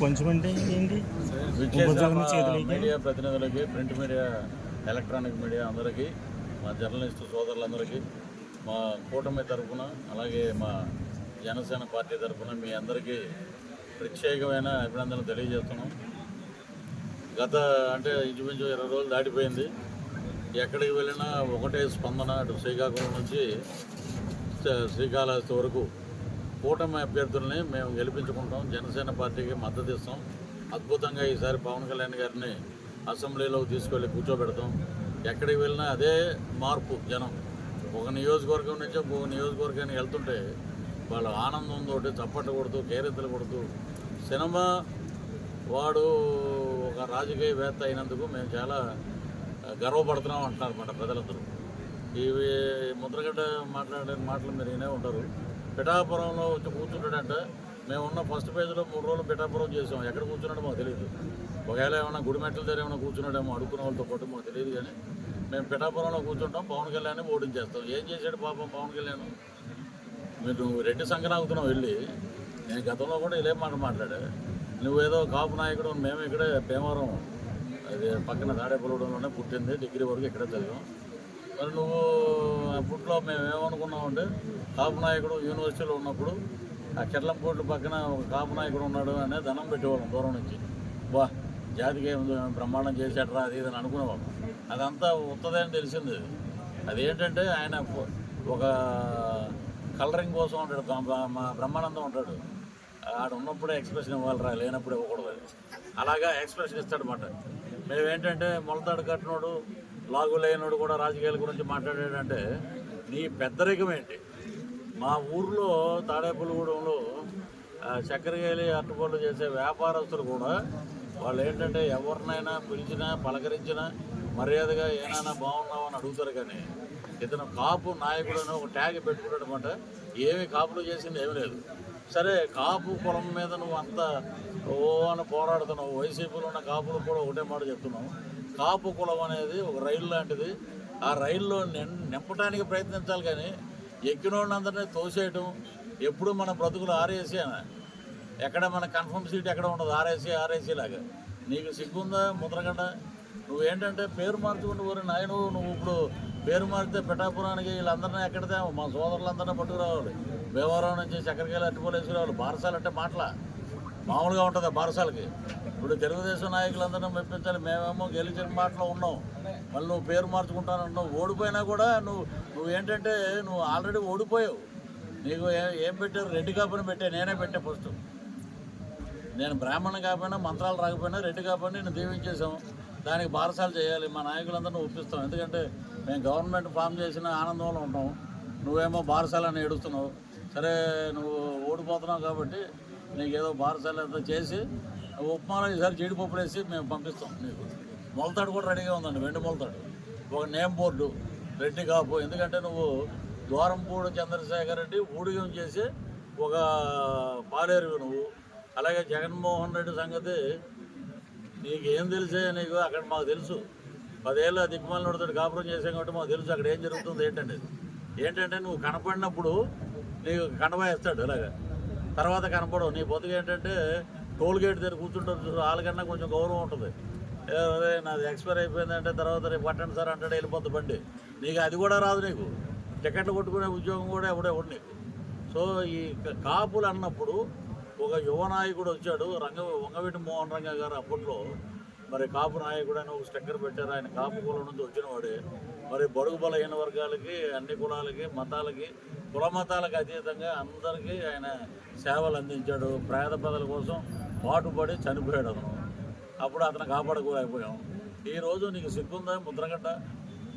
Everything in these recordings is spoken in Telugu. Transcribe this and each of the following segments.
కొంచెం అంటే ఏంటి? మీడియా ప్రతినిధులకి ప్రింట్ మీడియా ఎలక్ట్రానిక్ మీడియా అందరికీ మా జర్నలిస్టు సోదరులందరికీ మా కూటమి తరఫున అలాగే మా జనసేన పార్టీ తరఫున మీ అందరికీ ప్రత్యేకమైన అభినందనలు తెలియజేస్తున్నాం. గత అంటే ఇంచుమించు ఇరవై రోజులు దాటిపోయింది. ఎక్కడికి వెళ్ళినా ఒకటే స్పందన అటు శ్రీకాకుళం నుంచి శ్రీ- శ్రీకాళహస్తి వరకు కూటమి అభ్యర్థుల్ని మేము గెలిపించుకుంటాం జనసేన పార్టీకి మద్దతు ఇస్తాం. అద్భుతంగా ఈసారి పవన్ కళ్యాణ్ గారిని అసెంబ్లీలో తీసుకెళ్ళి కూర్చోబెడతాం. ఎక్కడికి వెళ్ళినా అదే మార్పు జనం. ఒక నియోజకవర్గం నుంచి ఒక నియోజకవర్గానికి వెళ్తుంటే వాళ్ళ ఆనందంతో చప్పట్లు కొడుతూ కేరెత్తలు కొడుతూ సినిమా వాడు ఒక రాజకీయవేత్త అయినందుకు మేము చాలా గర్వపడుతున్నాం అంటున్నారు అన్నమాట ప్రజలందరూ. ఇవి ముద్రగడ్డ మాట్లాడే మాటలు మీరు వినే ఉంటారు. పిఠాపురంలో వచ్చి కూర్చుంటాడంట మేము ఉన్న ఫస్ట్ పేజ్లో మూడు రోజులు పిఠాపురం చేసాం. ఎక్కడ కూర్చున్నాడో మాకు తెలియదు ఒకవేళ ఏమైనా గుడిమెట్ల దగ్గర ఏమైనా కూర్చున్నాడేమో అడుక్కున్న వాళ్ళతో పాటు మాకు తెలియదు కానీ మేము పిఠాపురంలో కూర్చుంటాం పవన్ కళ్యాణ్ ఓడించేస్తాం. ఏం చేశాడు పాపం పవన్ కళ్యాణ్? మీరు నువ్వు రెడ్డి సంక్రాంతున్నావు వెళ్ళి. నేను గతంలో కూడా ఇదే మాట మాట్లాడా. నువ్వేదో కాపు నాయకుడు మేము ఇక్కడే భీమవరం అది పక్కన తాడేపల్లిలోనే పుట్టింది డిగ్రీ వరకు ఇక్కడే చదివాం. మరి నువ్వు అప్పట్లో మేము ఏమనుకున్నాం అంటే కాపు నాయకుడు యూనివర్సిటీలో ఉన్నప్పుడు ఆ కిర్లంపోట్లు పక్కన ఒక కాపు నాయకుడు ఉన్నాడు అనే ధనం పెట్టేవాళ్ళం దూరం నుంచి. వా జాతికి ఏముంది బ్రహ్మాండం చేసేటరా అది ఇది అని అనుకునేవాళ్ళం. అదంతా ఉత్తదే అని తెలిసింది. అదేంటంటే ఆయన ఒక కలరింగ్ కోసం ఉంటాడు మా బ్రహ్మానందం ఉంటాడు. ఆడ ఉన్నప్పుడే ఎక్స్ప్రెషన్ ఇవ్వాలిరా లేనప్పుడు ఇవ్వకూడదు అలాగా ఎక్స్ప్రెషన్ ఇస్తాడనమాట మేమేంటంటే మొలతాడు కట్టినోడు లాగులైనడు కూడా రాజకీయాల గురించి మాట్లాడాడంటే నీ పెద్దరికం ఏంటి? మా ఊర్లో తాడేపల్లిగూడెంలో చక్కెరకాయలు అట్టుబడులు చేసే వ్యాపారస్తులు కూడా వాళ్ళు ఏంటంటే ఎవరినైనా పిలిచినా పలకరించినా మర్యాదగా ఏమైనా బాగున్నావు అని అడుగుతారు కానీ ఇతను కాపు నాయకుడు అని ఒక ట్యాగ్ పెట్టుకున్నాడు అనమాట ఏమి కాపులు చేసింది ఏమీ లేదు. సరే కాపు కులం మీద నువ్వు అంత ఓ అని పోరాడుతున్నావు వైసీపీలో ఉన్న కాపులు కూడా ఒకటే మాట చెప్తున్నావు. కాపు కులం అనేది ఒక రైలు లాంటిది. ఆ రైల్లో నిం నింపడానికి ప్రయత్నించాలి కానీ ఎక్కినోళ్ళందరినీ తోసేయటం ఎప్పుడు మన బ్రతుకులు ఆరేసి ఎక్కడ మన కన్ఫర్మ్ సీట్ ఎక్కడ ఉండదు ఆర్ఏసీ ఆర్ఏసీ లాగా. నీకు సిగ్గుందా? ముద్రగడ్డ? నువ్వేంటంటే పేరు మార్చుకుంటూ ఊరి నాయను నువ్వు ఇప్పుడు పేరు మారితే పిఠాపురానికి వీళ్ళందరినీ ఎక్కడితే మా సోదరులందరినీ పట్టుకురావాలి. భీమవరం నుంచి చక్కెరకాయలు అట్టుకోలేసుకురావాలి బారసాలు అంటే మాటల. మామూలుగా ఉంటుంది ఆ బారసాలకి. ఇప్పుడు తెలుగుదేశం నాయకులందరినీ మెప్పించాలి. మేమేమో గెలిచిన మాటలో ఉన్నాం. మళ్ళీ నువ్వు పేరు మార్చుకుంటానంటున్నావు. ఓడిపోయినా కూడా నువ్వు నువ్వు ఏంటంటే నువ్వు ఆల్రెడీ ఓడిపోయావు. నీకు ఏం పెట్టారు? రెడ్డి కాపుని పెట్టే నేనే పెట్టే ఫస్ట్. నేను బ్రాహ్మణ్ కాకపోయినా మంత్రాలు రాకపోయినా రెడ్డి కాకపోయినా నేను దీవించేసాం దానికి బారసాలు చేయాలి. మా నాయకులందరినీ ఒప్పిస్తాం. ఎందుకంటే మేము గవర్నమెంట్ ఫామ్ చేసిన ఆనందంలో ఉంటాం. నువ్వేమో బారసాలని ఏడుస్తున్నావు. సరే నువ్వు ఓడిపోతున్నావు కాబట్టి నీకు ఏదో బారసాలు చేసి ఉప్మాలో ఈసారి జీడిపప్పులు వేసి మేము పంపిస్తాం నీకు. మొలతాడు కూడా రెడీగా ఉందండి వెండి మొలతాడు. ఒక నేమ్ బోర్డు రెడ్డి కాపు. ఎందుకంటే నువ్వు ద్వారంపూడి చంద్రశేఖర్ రెడ్డి ఊడిగం చేసి ఒక పాలేరు నువ్వు. అలాగే జగన్మోహన్ రెడ్డి సంగతి నీకు ఏం తెలిసే నీకు అక్కడ మాకు తెలుసు. పదేళ్ళ దిక్కుమాల నడుతాడు కాపురం చేసాం కాబట్టి మాకు తెలుసు అక్కడ ఏం జరుగుతుంది ఏంటంటే ఏంటంటే నువ్వు కనపడినప్పుడు నీకు కనబాయిస్తాడు అలాగా తర్వాత కనపడవు. నీ బతుకు ఏంటంటే టోల్ గేట్ దగ్గర కూర్చుంటారు చూడు, వాళ్ళకన్నా కొంచెం గౌరవం ఉంటుంది. అదే నాది ఎక్స్పైర్ అయిపోయింది అంటే తర్వాత రేపు పట్టండి సార్ అంటాడు వెళ్ళిపోద్ది బండి. నీకు అది కూడా రాదు నీకు. టికెట్లు కొట్టుకునే ఉద్యోగం కూడా ఎవడే ఇవ్వడు నీకు. సో ఈ కాపులు అన్నప్పుడు ఒక యువ నాయకుడు వచ్చాడు రంగ వంగవీటి మోహన్ రంగ గారు అప్పట్లో. మరి కాపు నాయకుడు అని ఒక స్టిక్కర్ పెట్టారు. ఆయన కాపు కులం నుంచి వచ్చిన వాడే మరి బడుగు బలహీన వర్గాలకి అన్ని కులాలకి మతాలకి కుల మతాలకు అతీతంగా అందరికీ ఆయన సేవలు అందించాడు. పేద ప్రజల కోసం పాటుపడి చనిపోయాడు అతను. అప్పుడు అతను కాపాడుకోలేకపోయాం. ఈ రోజు నీకు సిగ్గుందా? ముద్రగడ్డ?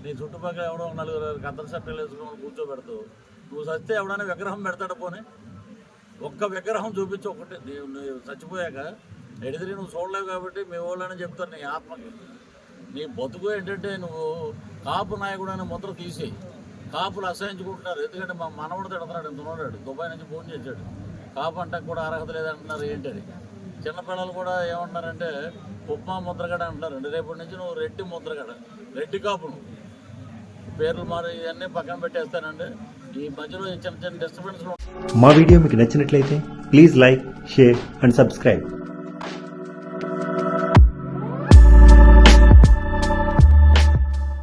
నీ చుట్టుపక్కల ఎవడో ఒక నలుగురు కద్దరు సట్టలు వేసుకుని కూర్చోబెడతావు నువ్వు చస్తే ఎవడైనా విగ్రహం పెడతాడు పోనీ. ఒక్క విగ్రహం చూపించి ఒకటి నీవు నువ్వు చచ్చిపోయాక ఎడిదిరి నువ్వు చూడలేవు కాబట్టి మీ వాళ్ళని చెప్తాను నీ ఆత్మకి. నీ బతుకు ఏంటంటే నువ్వు కాపు నాయకుడు అనే ముద్ర తీసి కాపులు అసహించుకుంటున్నారు. ఎందుకంటే మా మనవడు తిడుతున్నాడు ఇంత ఉన్నాడు. దుబాయ్ నుంచి ఫోన్ చేశాడు. కాపు అంటే కూడా అర్హత లేదంటున్నారు. ఏంటది చిన్నపిల్లలు కూడా ఏమంటున్నారంటే ఉప్మా ముద్రగడ అంటున్నారండి రేపటి నుంచి నువ్వు రెడ్డి ముద్రగడ రెడ్డి కాపు పేర్లు మారి ఇవన్నీ పక్కన పెట్టేస్తానండి. ఈ మధ్యలో చిన్న చిన్న డిస్టర్బెన్స్ మా వీడియో మీకు నచ్చినట్లయితే please like share and subscribe.